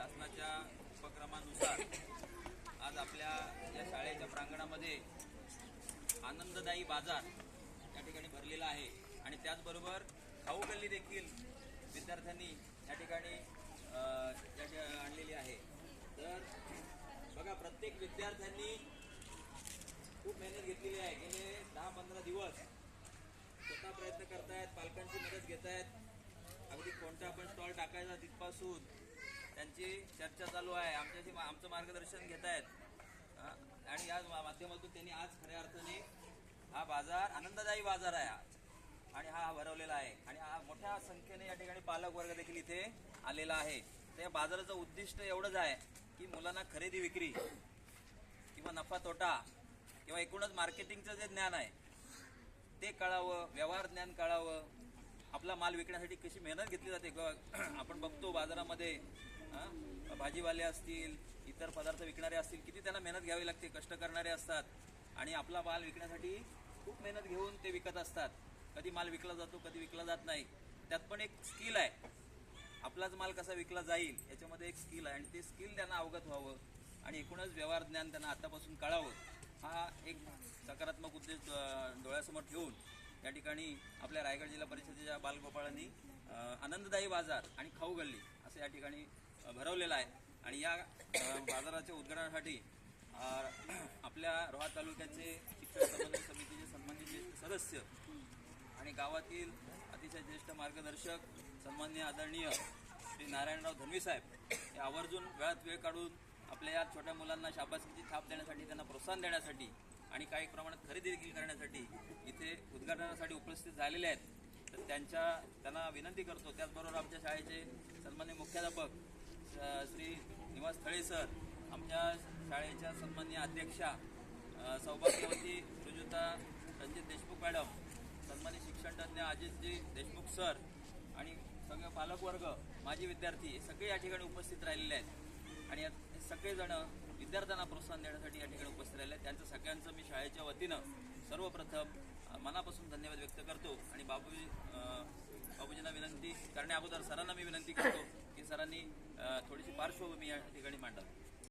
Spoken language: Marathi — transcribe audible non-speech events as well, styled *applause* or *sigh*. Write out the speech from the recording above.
शासनाच्या उपक्रमानुसार आज आपल्या या शाळेच्या प्रांगणामध्ये आनंददायी बाजार या ठिकाणी भरलेला आहे. आणि त्याचबरोबर खाऊ गल्ली देखील विद्यार्थ्यांनी या ठिकाणी आणलेली आहे. तर बघा प्रत्येक विद्यार्थ्यांनी खूप मेहनत घेतलेली आहे. गेले दहा पंधरा दिवस स्वतः प्रयत्न करतायत पालकांची मदत घेत आहेत अगदी कोणता आपण स्टॉल टाकायचा तिथपासून त्यांची चर्चा चालू आहे. आमच्याशी मा- आमचं मार्गदर्शन घेत आहेत. आणि या माध्यमातून त्यांनी आज खऱ्या अर्थाने हा बाजार आनंददायी बाजार आहे आज आणि हा भरवलेला आहे. आणि हा मोठ्या संख्येने या ठिकाणी पालक वर्ग देखील इथे आलेला आहे. तर या बाजाराचं उद्दिष्ट एवढंच आहे की मुलांना खरेदी विक्री किंवा नफा तोटा किंवा एकूणच मार्केटिंगचं जे ज्ञान आहे ते कळावं व्यवहार ज्ञान कळावं. आपला माल विकण्यासाठी कशी मेहनत घेतली जाते ग- *clears throat* आपण बघतो बाजारामध्ये हां? भाजीवाले असतील इतर पदार्थ विकणारे असतील किती त्यांना मेहनत घ्यावी लागते कष्ट करणारे असतात. आणि आपला माल विकण्यासाठी खूप मेहनत घेऊन ते विकत असतात. कधी माल विकला जातो कधी विकला जात नाही. त्यात पण एक स्किल आहे. आपलाच माल कसा विकला जाईल याच्यामध्ये एक स्किल आहे. आणि ते स्किल त्यांना अवगत व्हावं. आणि एकूणच व्यवहार ज्ञान त्यांना आतापासून कळावं. हा एक सकारात्मक उद्देश डोळ्यासमोर ठेवून या ठिकाणी आपल्या रायगड जिल्हा परिषदेच्या बालगोपाळांनी आनंददायी बाजार आणि खाऊ गल्ली असं या ठिकाणी भरवलेला आहे. आणि या बाजाराच्या उद्घाटनासाठी आपल्या रोहा तालुक्याचे शिक्षण समन्वय समितीचे सन्मानित सदस्य आणि गावातील अतिशय ज्येष्ठ मार्गदर्शक सन्मान्य आदरणीय श्री नारायणराव धनवी साहेब हे आवर्जून वेळात वेळ काढून आपल्या या छोट्या मुलांना शाबासकीची थाप देण्यासाठी त्यांना प्रोत्साहन देण्यासाठी आणि काही प्रमाणात खरेदी देखील करण्यासाठी इथे उद्घाटनासाठी उपस्थित झालेले आहेत. तर त्यांच्या त्यांना विनंती करतो. त्याचबरोबर आमच्या शाळेचे सन्मान्य मुख्याध्यापक श्री निवास थळे सर आमच्या शाळेच्या सन्मान्य अध्यक्षा सौभाग्यवती सुजुता रंजित देशमुख मॅडम सन्मानित शिक्षणतज्ञ अजितजी देशमुख सर आणि सगळे पालकवर्ग माजी विद्यार्थी हे सगळे या ठिकाणी उपस्थित राहिलेले आहेत. आणि यात सगळेजण विद्यार्थ्यांना प्रोत्साहन देण्यासाठी या ठिकाणी उपस्थित राहिले आहेत. त्यांचं सगळ्यांचं मी शाळेच्या वतीनं सर्वप्रथम मनापासून धन्यवाद व्यक्त करतो आणि बाबूजी बाबूजींना विनंती करण्या अगोदर सरांना मी विनंती करतो की सरांनी थोडीशी पार्श्वभूमी या ठिकाणी मांडावी.